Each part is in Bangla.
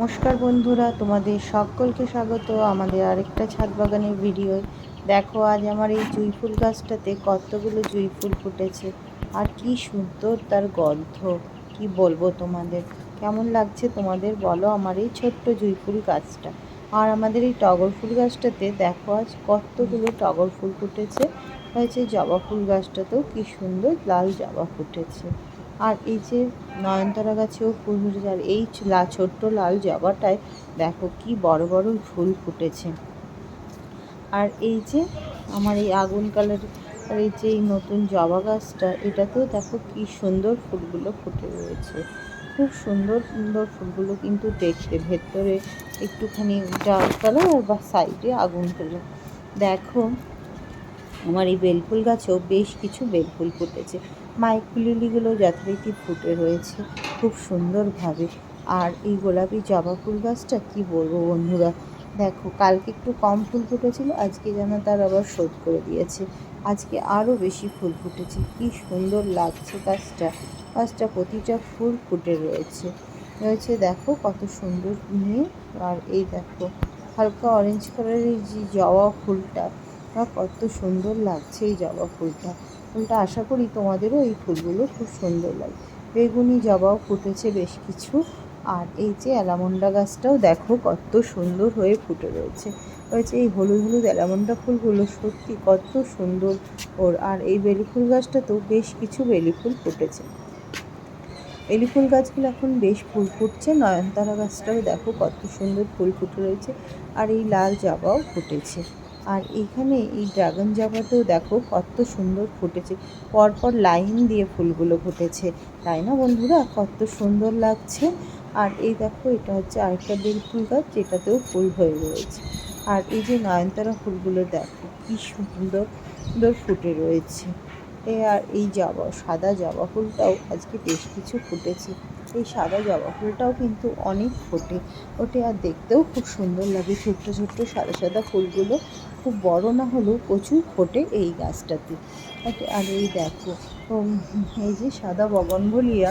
নমস্কার বন্ধুরা, তোমাদের সকলকে স্বাগত আমাদের আরেকটা ছাদ বাগানের ভিডিও দেখো, আজ আমার এই জুঁই ফুল গাছটাতে কতগুলো জুঁই ফুল ফুটেছে আর কি সুন্দর তার গন্ধ। কি বলব তোমাদের? কেমন লাগছে তোমাদের বলো আমার এই ছোট্ট জুঁই ফুল গাছটা। আর আমাদের এই টগর ফুল গাছটাতে দেখো, আজ কতগুলো টগর ফুল ফুটেছে। হয়েছে জবা ফুল গাছটাতেও কি সুন্দর লাল জবা ফুটেছে। আর এই যে নয়নতারা গাছেও ফুল ফুটেছে, আর এই লা, ছোট্ট লাল জবাটায় দেখো কি বড় বড় ফুল ফুটেছে। আর এই যে আমার এই আগুন কালার এই যে এই নতুন জবা গাছটা, এটাতেও দেখো কি সুন্দর ফুলগুলো ফুটে রয়েছে। খুব সুন্দর সুন্দর ফুলগুলো কিন্তু দেখতে, ভেতরে একটুখানি ডাল কালার বা সাইডে আগুন কালার। দেখো আমার এই বেলফুল গাছেও বেশ কিছু বেলফুল ফুটেছে। মাইকুলিলিগুলো যথারীতি ফুটে রয়েছে, খুব সুন্দরভাবে। আর এই গোলাপি জবা ফুল গাছটা কি বলব বন্ধুরা? দেখো, কালকে একটু কম ফুল ফুটেছিল, আজকে যেন তার আবার শোধ করে দিয়েছে। আজকে আরও বেশি ফুল ফুটেছে, কি সুন্দর লাগছে গাছটা। গাছটা প্রতিটা ফুল ফুটে রয়েছে। রয়েছে দেখো কত সুন্দর নিয়ে আর এই দেখো, হালকা অরেঞ্জ কালারের যে জবা ফুলটা। কত সুন্দর লাগছে এই জবা ফুলটা। ফুলটা আশা করি তোমাদেরও এই ফুলগুলো খুব সুন্দর লাগে বেগুনি জবাও ফুটেছে বেশ কিছু। আর এই যে অ্যালামন্ডা গাছটাও দেখো কত সুন্দর হয়ে ফুটে রয়েছে। রয়েছে এই হলুদ হলুদ অ্যালামন্ডা ফুলগুলো, সত্যি কত সুন্দর ওর। আর এই বেলি ফুল গাছটাতেও বেশ কিছু বেলি ফুল ফুটেছে। বেলি ফুল গাছগুলো এখন বেশ ফুল ফুটছে। নয়নতারা গাছটাও দেখো কত সুন্দর ফুল ফুটে রয়েছে। আর এই লাল জবাও ফুটেছে। আর এইখানে এই ড্রাগন জবাতেও দেখো কত সুন্দর ফুটেছে। পরপর লাইন দিয়ে ফুলগুলো ফুটেছে। তাই না বন্ধুরা? কত সুন্দর লাগছে। আর এই দেখো, এটা হচ্ছে আরেকটা বেল ফুল গাছ যেটাতেও ফুল হয়ে রয়েছে। আর এই যে নয়নতারা ফুলগুলো দেখো, কি সুন্দর সুন্দর ফুটে রয়েছে। এ আর এই জবা, সাদা জবা ফুলটাও আজকে বেশ কিছু ফুটেছে। এই সাদা জবা ফুলটাও কিন্তু অনেক ফোটে। ওঠে আর দেখতেও খুব সুন্দর লাগে। ছোট্ট ছোট্ট, সাদা সাদা ফুলগুলো খুব বড় না হলেও প্রচুর ফোটে এই গাছটাতে। আর এই দেখো এই যে সাদা বগনভলিয়া,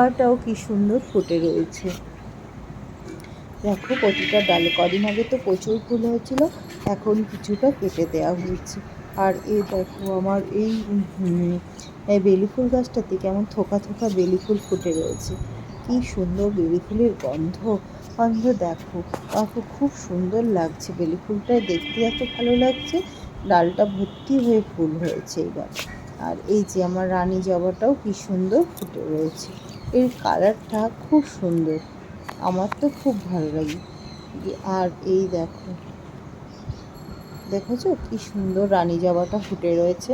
আরটাও কি সুন্দর ফুটে রয়েছে। দেখো প্রতিটা ডালে, কদিন আগে তো প্রচুর ফুল হয়েছিল, এখন কিছুটা কেটে দেওয়া হয়েছে। আর এই দেখো আমার এই বেলি ফুল গাছটাতে কেমন থোকা থোকা বেলি ফুল ফুটে রয়েছে। কি সুন্দর বেলি ফুলের গন্ধ। গন্ধ দেখো। দেখো, খুব সুন্দর লাগছে বেলি ফুলটা। দেখতে এত ভালো লাগছে। ডালটা ভর্তি হয়ে ফুল হয়েছে এবার। আর এই যে আমার রানী জবাটাও কি সুন্দর ফুটে রয়েছে। এর কালারটা খুব সুন্দর। আমার তো খুব ভালো লাগে। আর এই দেখো। দেখেছ? কি সুন্দর রানী জবাটা ফুটে রয়েছে।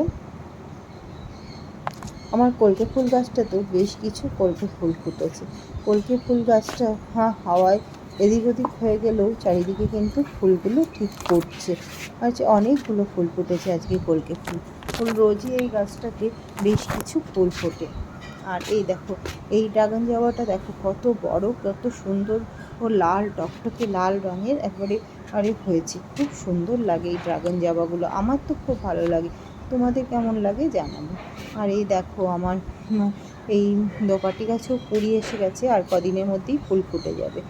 আমার কলকে ফুল গাছটাতেও বেশ কিছু কলকে ফুল ফুটেছে। কলকে ফুল গাছটা হ্যাঁ হাওয়ায় এদিক ওদিক হয়ে গেলেও চারিদিকে কিন্তু ফুলগুলো ঠিক ফুটছে আচ্ছা অনেকগুলো ফুল ফুটেছে আজকে কলকে ফুল। ফুল রোজই এই গাছটাতে বেশ কিছু ফুল ফোটে। আর এই দেখো, এই ড্রাগন জামাটা দেখো, কত বড়, কত সুন্দর ও লাল, টকটকে লাল রঙের একবারে আরে হয়েছে। খুব সুন্দর লাগে এই ড্রাগন জামাগুলো আমার তো খুব ভালো লাগে। তোমাদের কেমন লাগে জানাব। আর এই দেখো, আমার এই দোপাটি গাছেও কুড়ি এসে গেছে, আর কদিনের মধ্যেই ফুল ফুটে যাবে।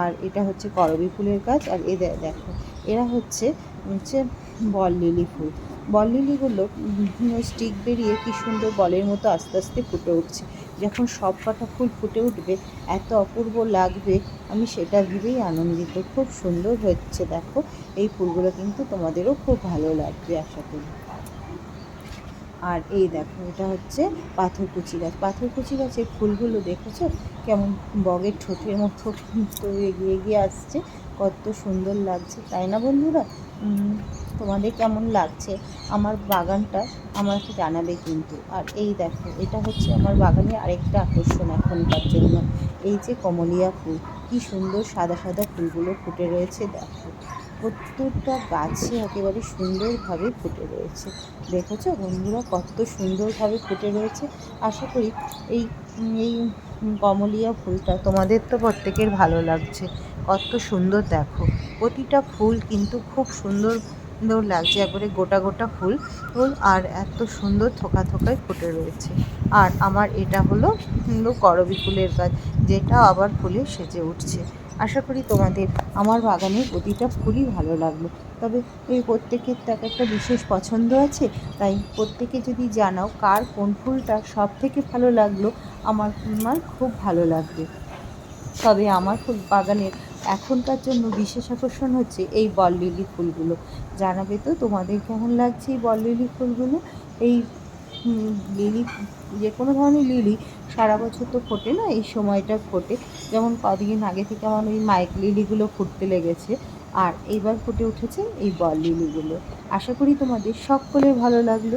আর এটা হচ্ছে করবি ফুলের গাছ, আর এ দেখো, এরা হচ্ছে হচ্ছে বল লিলি ফুল। বল লিলিগুলো স্টিক বেরিয়ে কী সুন্দর বলের মতো আস্তে আস্তে ফুটে উঠছে। যখন সব কটা ফুল ফুটে উঠবে, এত অপূর্ব লাগবে, আমি সেটা ভেবেই আনন্দিত। খুব সুন্দর হচ্ছে, দেখো, এই ফুলগুলো কিন্তু তোমাদেরও খুব ভালো লাগবে, আশা করি। আর এই দেখো, এটা হচ্ছে পাথরকুচি গাছ। পাথরকুচি গাছের ফুলগুলো দেখেছ? কেমন বগের ঠোঁটের মতো এগিয়ে এগিয়ে আসছে। কত সুন্দর লাগছে, তাই না বন্ধুরা? তোমাদের কেমন লাগছে? আমার বাগানটা আমাকে জানাবে কিন্তু। আর এই দেখো, এটা হচ্ছে আমার বাগানের আরেকটা আকর্ষণ এখনকার জন্য। এই যে কমলিয়া ফুল, কি সুন্দর সাদা সাদা ফুলগুলো ফুটে রয়েছে, দেখো। প্রত্যেকটা গাছে একেবারে সুন্দরভাবে ফুটে রয়েছে। দেখেছ বন্ধুরা কত সুন্দরভাবে ফুটে রয়েছে। আশা করি এই এই কমলিয়া ফুলটা তোমাদের তো প্রত্যেকের ভালো লাগছে। কত সুন্দর দেখো। প্রতিটা ফুল কিন্তু খুব সুন্দর সুন্দর লাগছে, একবারে গোটা গোটা ফুল। আর এত সুন্দর থোকা থোকায় ফুটে রয়েছে। আর আমার এটা হলো সুন্দর করবি ফুলের গাছ, যেটা আবার ফুলে সেজে উঠছে। আশা করি তোমাদের আমার বাগানের প্রতিটা ফুলই ভালো লাগল। তবে এই প্রত্যেকের তো এক একটা বিশেষ পছন্দ আছে, তাই প্রত্যেকে যদি জানাও কার কোন ফুলটা সব থেকে ভালো লাগল, আমার আমার খুব ভালো লাগবে। তবে আমার ফুল বাগানের এখনকার জন্য বিশেষ আকর্ষণ হচ্ছে এই বললিলি ফুলগুলো। জানাবে তো তোমাদের কেমন লাগছে এই বললিলি ফুলগুলো? এই লিলি, যে কোনো ধরনের লিলি, সারা বছর তো ফোটে না, এই সময়টা ফোটে। যেমন কদিন আগে থেকে আমার ওই মাইক লিলিগুলো ফুটতে লেগেছে, আর এইবার ফুটে উঠেছে এই বল লিলিগুলো। আশা করি তোমাদের সকলে ভালো লাগল।